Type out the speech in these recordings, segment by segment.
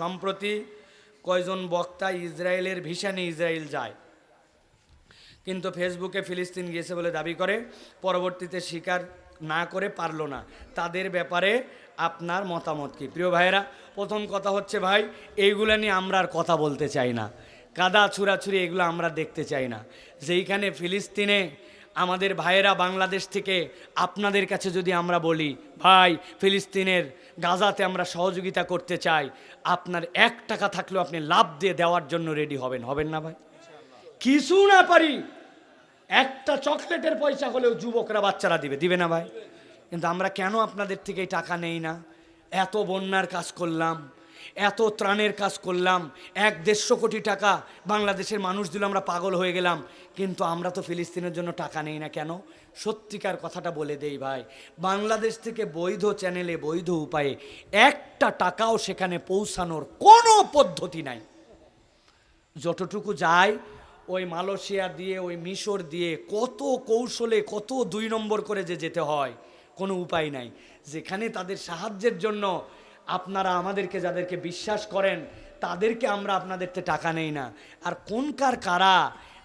সম্প্রতি কয়জন বক্তা ইসরায়েলের ভিসা নিয়ে ইসরায়েল যায়। কিন্তু ফেসবুকে ফিলিস্তিন গিয়েছে বলে দাবি করে, পরবর্তীতে স্বীকার না করে পারল না। তাদের ব্যাপারে আপনার মতামত কি? প্রিয় ভাইয়েরা, প্রথম কথা হচ্ছে ভাই, এইগুলো নিয়ে আমরা আর কথা বলতে চাই না। কাদা ছুরাছুরি এগুলো আমরা দেখতে চাই না। যেইখানে ফিলিস্তিনে আমাদের ভাইয়েরা বাংলাদেশ থেকে আপনাদের কাছে যদি আমরা বলি, ভাই, ফিলিস্তিনের গাজাতে আমরা সহযোগিতা করতে চাই, আপনার এক টাকা থাকলেও আপনি লাভ দিয়ে দেওয়ার জন্য রেডি হবেন। হবেন না ভাই? কিছু না পারি। একটা চকলেটের পয়সা হলেও যুবকরা বাচ্চারা দিবে। দিবে না ভাই? কিন্তু আমরা কেন আপনাদের থেকে টাকা নেই না? এত বন্যার কাজ করলাম। এত ত্রাণের কাজ করলাম, এক দেড়শো কোটি টাকা বাংলাদেশের মানুষ দিল, আমরা পাগল হয়ে গেলাম। কিন্তু আমরা তো ফিলিস্তিনের জন্য টাকা নেই না কেন? সত্যিকার কথাটা বলে দেই ভাই, বাংলাদেশ থেকে বৈধ চ্যানেলে বৈধ উপায়ে একটা টাকাও সেখানে পৌঁছানোর কোনো পদ্ধতি নাই। যতটুকু যায়, ওই মালয়েশিয়া দিয়ে, ওই মিশর দিয়ে কত কৌশলে, কত দুই নম্বর করে যে যেতে হয়, কোনো উপায় নাই। যেখানে তাদের সাহায্যের জন্য আপনারা আমাদেরকে যাদেরকে বিশ্বাস করেন, তাদেরকে আমরা আপনাদেরতে টাকা নেই না। আর কোনকার কারা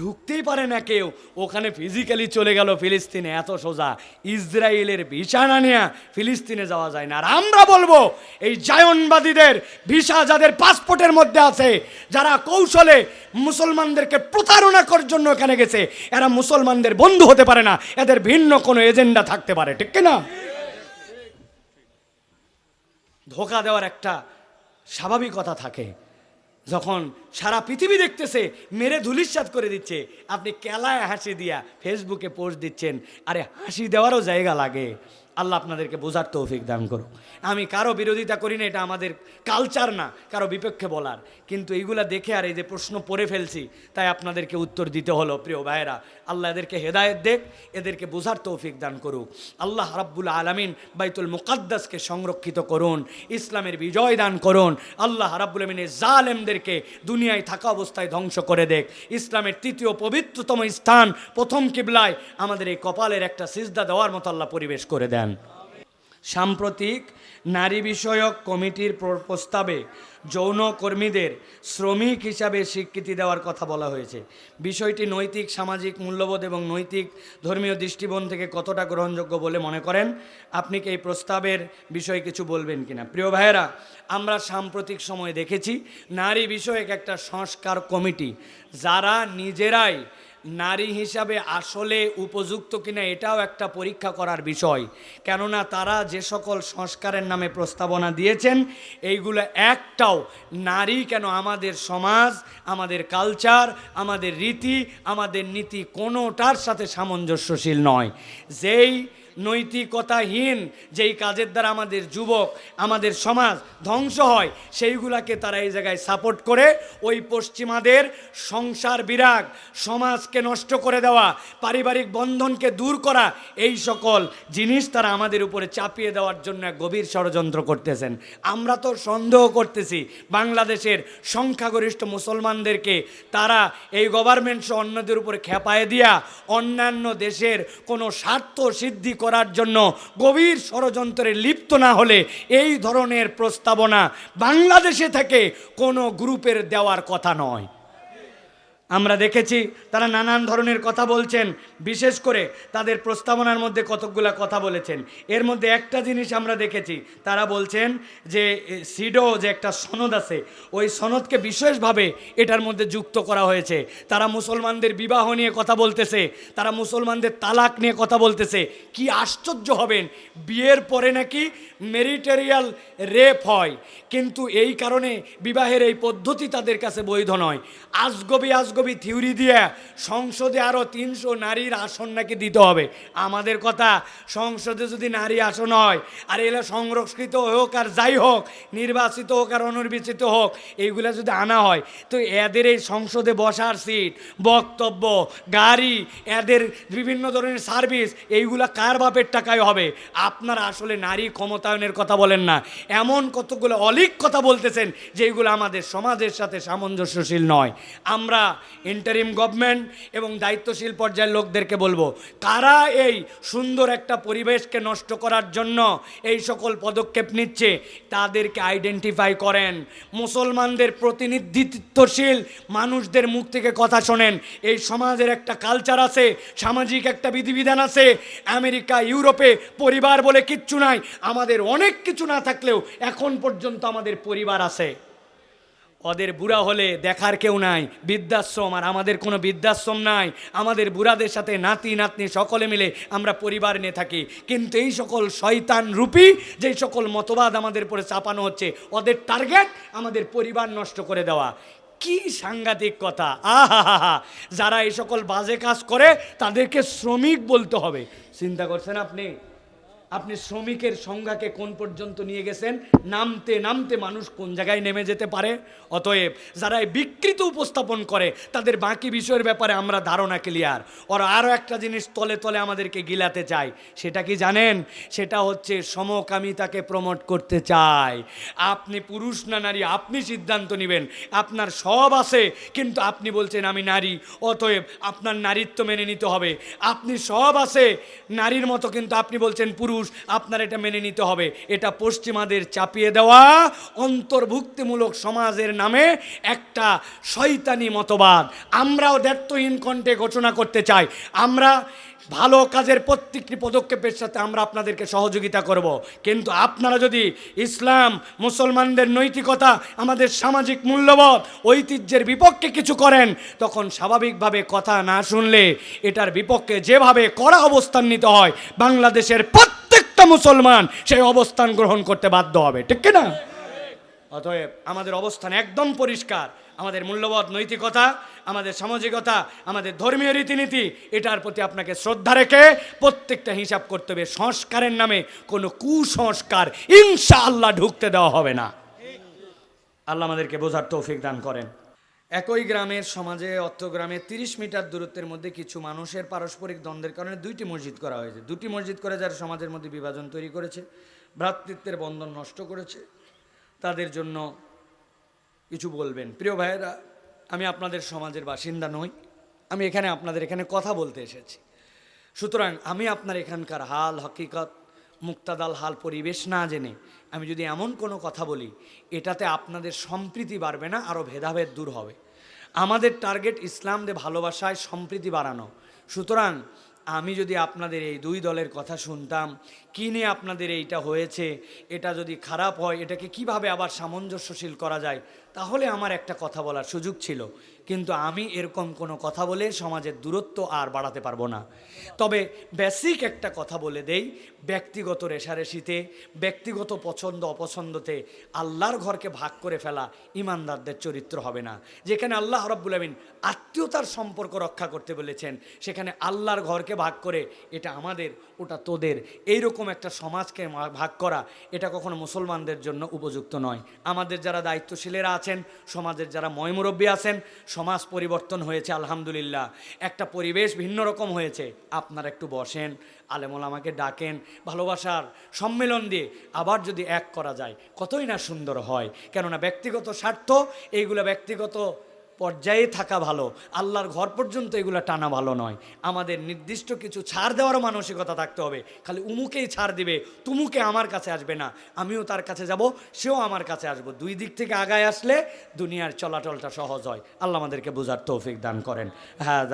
ঢুকতেই পারে না কেউ, ওখানে ফিজিক্যালি চলে গেল ফিলিস্তিনে, এত সোজা। ইসরায়েলের ভিসা না নেয়া ফিলিস্তিনে যাওয়া যায় না। আর আমরা বলব, এই জায়নবাদীদের ভিসা যাদের পাসপোর্টের মধ্যে আছে, যারা কৌশলে মুসলমানদেরকে প্রতারণা করার জন্য এখানে গেছে, এরা মুসলমানদের বন্ধু হতে পারে না। এদের ভিন্ন কোনো এজেন্ডা থাকতে পারে, ঠিক কি না ধোকা দেওয়ার একটা স্বাভাবিকতা থাকে। যখন সারা পৃথিবী দেখতেছে, মেরে ধুলিশ্বাদ করে দিচ্ছে, আপনি কেলায় হাসি দিয়া ফেসবুকে পোস্ট দিচ্ছেন, আরে হাসি দেওয়ারও জায়গা লাগে। আল্লাহ আপনাদেরকে বোঝার তৌফিক দান করুক। আমি কারও বিরোধিতা করি না, এটা আমাদের কালচার না, কারও বিপক্ষে বলার। কিন্তু এইগুলা দেখে আর এই যে প্রশ্ন পড়ে ফেলছি, তাই আপনাদেরকে উত্তর দিতে হলো, প্রিয় ভাইয়েরা। আল্লাহ এদেরকে হেদায়েত দেখ, এদেরকে বোঝার তৌফিক দান করুক। আল্লাহ রাব্বুল আলমিন বাইতুল মুকাদ্দাসকে সংরক্ষিত করুন, ইসলামের বিজয় দান করুন। আল্লাহ রাব্বুল আলমিনের জালেমদেরকে দুনিয়ায় থাকা অবস্থায় ধ্বংস করে দেখ। ইসলামের তৃতীয় পবিত্রতম স্থান, প্রথম কিবলায় আমাদের এই কপালের একটা সিজদা দেওয়ার মতো আল্লাহ পরিবেশ করে দেন সাম্প্রতিক নারী বিষয়ক কমিটির প্রস্তাবে যৌন কর্মীদের শ্রমিক হিসাবে স্বীকৃতি দেওয়ার কথা বলা হয়েছে। বিষয়টি নৈতিক, সামাজিক, মূল্যবোধ এবং নৈতিক ধর্মীয় দৃষ্টিকোণ থেকে কতটা গ্রহণযোগ্য বলে মনে করেন? আপনি কি এই প্রস্তাবের বিষয়ে কিছু বলবেন কিনা? প্রিয় ভাইয়েরা, আমরা সাম্প্রতিক সময়ে দেখেছি নারী বিষয়ক একটা সংস্কার কমিটি। যারা নিজেরাই নারী হিসাবে আসলে উপযুক্ত কিনা এটাও একটা পরীক্ষা করার বিষয়। কেননা তারা যে সকল সংস্কারের নামে প্রস্তাবনা দিয়েছেন, এইগুলো একটাও নারী কেন আমাদের সমাজ, আমাদের কালচার, আমাদের রীতি, আমাদের নীতি কোনোটার সাথে সামঞ্জস্যশীল নয়। যেই নৈতিকতাহীন, যেই কাজের দ্বারা আমাদের যুবক, আমাদের সমাজ ধ্বংস হয়, সেইগুলাকে তারা এই জায়গায় সাপোর্ট করে, ওই পশ্চিমাদের সংসার বিরাগ, সমাজকে নষ্ট করে দেওয়া, পারিবারিক বন্ধনকে দূর করা, এই সকল জিনিস তারা আমাদের উপরে চাপিয়ে দেওয়ার জন্য গভীর ষড়যন্ত্র করতেছেন। আমরা তো সন্দেহ করতেছি, বাংলাদেশের সংখ্যাগরিষ্ঠ মুসলমানদেরকে তারা এই গভর্নমেন্ট সহ অন্যদের উপরে খেপায় দিয়া অন্যান্য দেশের কোনো স্বার্থ সিদ্ধি করার জন্য গভীর ষড়যন্ত্রে লিপ্ত না হলে এই ধরনের প্রস্তাবনা বাংলাদেশে থেকে কোনো গ্রুপের দেওয়ার কথা নয়। আমরা দেখেছি তারা নানান ধরনের কথা বলছেন, বিশেষ করে তাদের প্রস্তাবনার মধ্যে কতকগুলা কথা বলেছেন। এর মধ্যে একটা জিনিস আমরা দেখেছি, তারা বলছেন যে সিডো যে একটা সনদ আছে, ওই সনদকে বিশেষভাবে এটার মধ্যে যুক্ত করা হয়েছে। তারা মুসলমানদের বিবাহ নিয়ে কথা বলতেছে, তারা মুসলমানদের তালাক নিয়ে কথা বলতেছে। কি আশ্চর্য হবেন, বিয়ের পরে নাকি মেরিটেরিয়াল রেপ হয়। কিন্তু এই কারণে বিবাহের এই পদ্ধতি তাদের কাছে বৈধ নয়। আজগবি আজগবি থিওরি দিয়ে সংসদে আরও তিনশো নারীর আসন নাকি দিতে হবে। আমাদের কথা, সংসদে যদি নারী আসন হয়, আর এগুলো সংরক্ষিত হোক আর যাই হোক, নির্বাচিত হোক আর অনির্বাচিত হোক, এইগুলো যদি আনা হয়, তো এদের এই সংসদে বসার সিট, বক্তব্য, গাড়ি, এদের বিভিন্ন ধরনের সার্ভিস, এইগুলা কার বাপের টাকায় হবে? আপনার আসলে নারী ক্ষমতায়ন বাস্তবায়নের কথা বলেন না। এমন কতগুলো অলিক কথা বলতেছেন যেগুলো আমাদের সমাজের সাথে সামঞ্জস্যশীল নয়। আমরা ইন্টারিম গভর্নমেন্ট এবং দায়িত্বশীল পর্যায়ের লোকদেরকে বলব কারা এই সুন্দর একটা পরিবেশকে নষ্ট করার জন্য এই সকল পদক্ষেপ নিচ্ছে, তাদেরকে আইডেন্টিফাই করেন। মুসলমানদের প্রতিনিধিত্বশীল মানুষদের মুখ থেকে কথা শোনেন। এই সমাজের একটা কালচার আছে, সামাজিক একটা বিধিবিধান আছে, আমেরিকা, ইউরোপে পরিবার বলে কিচ্ছু নাই। আমাদের অনেক কিছু না থাকলেও এখন পর্যন্ত আমাদের পরিবার আছে। ওদের বুড়া হলে দেখার কেউ নাই, বৃদ্ধাশ্রম, আর আমাদের কোনো বৃদ্ধাশ্রম নাই। আমাদের বুড়াদের সাথে নাতি, নাতনি সকলে মিলে আমরা পরিবার নিয়ে থাকি। কিন্তু এই সকল শয়তান রূপী, যেই সকল মতবাদ আমাদের পরে চাপানো হচ্ছে, ওদের টার্গেট আমাদের পরিবার নষ্ট করে দেওয়া। কি সাংঘাতিক কথা। আহা যারা এই সকল বাজে কাজ করে, তাদেরকে শ্রমিক বলতে হবে। চিন্তা করছেন আপনি? আপনি শ্রমিকের সংজ্ঞাকে কোন পর্যন্ত নিয়ে গেছেন? নামতে নামতে মানুষ কোন জায়গায় নেমে যেতে পারে? অতএব যারা এই বিকৃত উপস্থাপন করে, তাদের বাকি বিষয়ের ব্যাপারে আমরা ধারণা ক্লিয়ার ওর আরও একটা জিনিস তলে তলে আমাদেরকে গিলাতে চায়। সেটা কি জানেন? সেটা হচ্ছে সমকামিতাকে প্রমোট করতে চায়। আপনি পুরুষ না নারী, আপনি সিদ্ধান্ত নেবেন। আপনার সব আছে, কিন্তু আপনি বলছেন আমি নারী। অতএব আপনার নারীত্ব মেনে নিতে হবে। আপনি সব আছে, নারীর মতো কিন্তু আপনি বলছেন পুরুষ। আপনার এটা মেনে নিতে হবে। এটা পশ্চিমাদের চাপিয়ে দেওয়া অন্তর্ভুক্তিমূলক সমাজের নামে একটা শয়তানি মতবাদ। আমরাও দায়িত্বহীন কণ্ঠে ঘোষণা করতে চাই। আমরা ভালো কাজের প্রত্যেকটি পদক্ষেপের সাথে আমরা আপনাদেরকে সহযোগিতা করব। কিন্তু আপনারা যদি ইসলাম, মুসলমানদের নৈতিকতা, আমাদের সামাজিক মূল্যবোধ, ঐতিহ্যের বিপক্ষে কিছু করেন, তখন স্বাভাবিকভাবে কথা না শুনলে এটার বিপক্ষে যেভাবে কড়া অবস্থান নিতে হয়, বাংলাদেশের প্রত্যেকটা মুসলমান সেই অবস্থান গ্রহণ করতে বাধ্য হবে, ঠিক কি না অতএব আমাদের অবস্থান একদম পরিষ্কার। আমাদের মূল্যবোধ, নৈতিকতা, আমাদের সামাজিকতা, আমাদের ধর্মীয় রীতিনীতি, এটার প্রতি আপনাকে শ্রদ্ধা রেখে প্রত্যেকটা হিসাব করতে হবে। সংস্কারের নামে কোনো কুসংস্কার ইনশাআল্লাহ ঢুকতে দেওয়া হবে না। আল্লাহ আমাদেরকে বোঝার তৌফিক দান করেন। একই গ্রামের সমাজে অত্তগ্রামে তিরিশ মিটার দূরত্বের মধ্যে কিছু মানুষের পারস্পরিক দ্বন্দ্বের কারণে দুইটি মসজিদ করা হয়েছে। দুটি মসজিদ করে যারা সমাজের মধ্যে বিভাজন তৈরি করেছে, ভ্রাতৃত্বের বন্ধন নষ্ট করেছে, তাদের জন্য কিছু বলবেন। প্রিয় ভাইয়েরা, আমি আপনাদের সমাজের বাসিন্দা নই, আমি এখানে আপনাদের এখানে কথা বলতে এসেছি। সুতরাং আমি আপনার এখানকার হাল, হকিকত মুক্তাদাল হাল পরিবেশ না জেনে আমি যদি এমন কোনো কথা বলি, এটাতে আপনাদের সম্প্রীতি বাড়বে না, আরও ভেদাভেদ দূর হবে। আমাদের টার্গেট ইসলামদের ভালোবাসায় সম্প্রীতি বাড়ানো। সুতরাং আমি যদি আপনাদের এই দুই দলের কথা শুনতাম, কী নিয়ে আপনাদের এইটা হয়েছে, এটা যদি খারাপ হয়, এটাকে কীভাবে আবার সামঞ্জস্যশীল করা যায়, তাহলে আমার একটা কথা বলার সুযোগ ছিল। কিন্তু আমি এরকম কোনো কথা বলে সমাজের দূরত্ব আর বাড়াতে পারব না। তবে বেসিক একটা কথা বলে দেই, ব্যক্তিগত রেশারেশিতে, ব্যক্তিগত পছন্দ, অপছন্দতে আল্লাহর ঘরকে ভাগ করে ফেলা ইমানদারদের চরিত্র হবে না। যেখানে আল্লাহ রব্বুল আমিন আত্মীয়তার সম্পর্ক রক্ষা করতে বলেছেন, সেখানে আল্লাহর ঘরকে ভাগ করে এটা আমাদের, ওটা তোদের। এইরকম একটা সমাজকে ভাগ করা এটা কখনো মুসলমানদের জন্য উপযুক্ত নয়। আমাদের যারা দায়িত্বশীলেরা আছেন, সমাজের যারা ময়মুরব্বী আছেন সমাজ পরিবর্তন হয়েছে, আলহামদুলিল্লাহ। একটা পরিবেশ ভিন্ন রকম হয়েছে। আপনারা একটু বসেন, আলেমল আমাকে ডাকেন, ভালোবাসার সম্মেলন দিয়ে আবার যদি এক করা যায়, কতই না সুন্দর হয়। কেননা ব্যক্তিগত স্বার্থ, এইগুলো ব্যক্তিগত পর্যায়ে থাকা ভালো। আল্লাহর ঘর পর্যন্ত এগুলো টানা ভালো নয়। আমাদের নির্দিষ্ট কিছু ছাড় দেওয়ারও মানসিকতা থাকতে হবে। খালি উমুকেই ছাড় দিবে, তুমুকে আমার কাছে আসবে না। আমিও তার কাছে যাব, সেও আমার কাছে আসব। দুই দিক থেকে আগায় আসলে দুনিয়ার চলাচলটা সহজ হয়। আল্লাহ আমাদেরকে বোঝার তৌফিক দান করেন। হ্যাঁ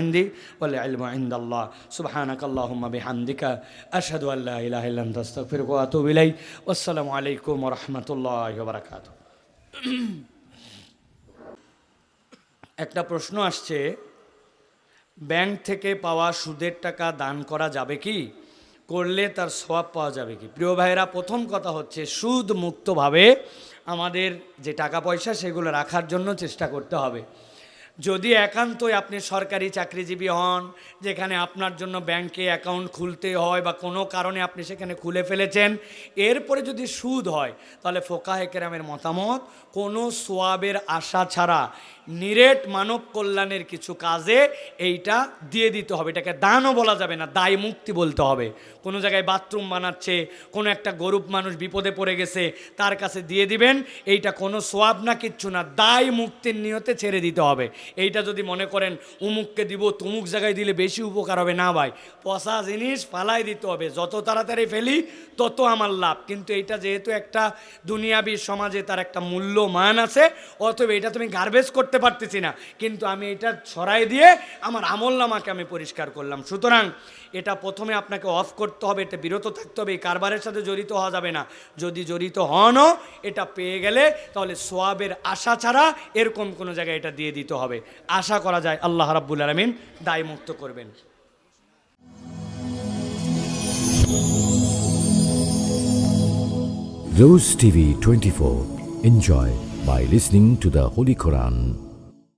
ইন্দি বলে আলমা ইন্দাল্লাহ। সুবহানাক আল্লাহুম্মা বিহামদিকা। আশহাদু আল্লা ইলাহা ইল্লা আনতা আস্তাগফিরুকা ওয়া আতুবু ইলাইক ওয়াসসালামু আলাইকুম রাহমাতুল্লাহি বারাকাতুহু। একটা প্রশ্ন আসছে, ব্যাংক থেকে পাওয়া সুদের টাকা দান করা যাবে কি? করলে তার সওয়াব পাওয়া যাবে কি? প্রিয় ভাইয়েরা, প্রথম কথা হচ্ছে সুদ মুক্তভাবে আমাদের যে টাকা পয়সা সেগুলো রাখার জন্য চেষ্টা করতে হবে। যদি একান্তই আপনি সরকারি চাকরিজীবী হন, যেখানে আপনার জন্য ব্যাংকে অ্যাকাউন্ট খুলতে হয় বা কোনো কারণে আপনি সেখানে খুলে ফেলেছেন, এরপরে যদি সুদ হয়, তাহলে ফোকাহে কেরামের মতামত, কোনো সোয়াবের আশা ছাড়া নিরেট মানব কল্যাণের কিছু কাজে এইটা দিয়ে দিতে হবে। এটাকে দানও বলা যাবে না, দায় মুক্তি বলতে হবে। কোনো জায়গায় বাথরুম বানাচ্ছে, কোনো একটা গরুপ মানুষ বিপদে পড়ে গেছে, তার কাছে দিয়ে দিবেন, এইটা কোনো সোয়াব না, কিচ্ছু না, দায় মুক্তির নিয়তে ছেড়ে দিতে হবে। এইটা যদি মনে করেন, উমুককে দিব, তুমুক জায়গায় দিলে বেশি উপকার হবে, না ভাই। পচা জিনিস ফালাই দিতে হবে, যত তাড়াতাড়ি ফেলি তত আমার লাভ। কিন্তু এইটা যেহেতু একটা দুনিয়াবি সমাজে তার একটা মূল্য মান আছে, অতএব এটা তুমি গার্বেজ করতে পারতেছি না কিন্তু আমি এটা ছড়াই দিয়ে আমার আমল নামাকে আমি পরিষ্কার করলাম সুতরাং এটা প্রথমে আপনাকে অফ করতে হবে, এটা বিরত থাকতে হবে, এই কারবারের সাথে জড়িত হওয়া যাবে না যদি জড়িত হনও, এটা পেয়ে গেলে তাহলে সোয়াবের আশা ছাড়া এরকম কোনো জায়গায় এটা দিয়ে দিতে হবে আশা করা যায় আল্লাহ রাব্বুল আলমিন দায়মুক্ত করবেন Rose TV 24. Enjoy by listening to the Holy Quran.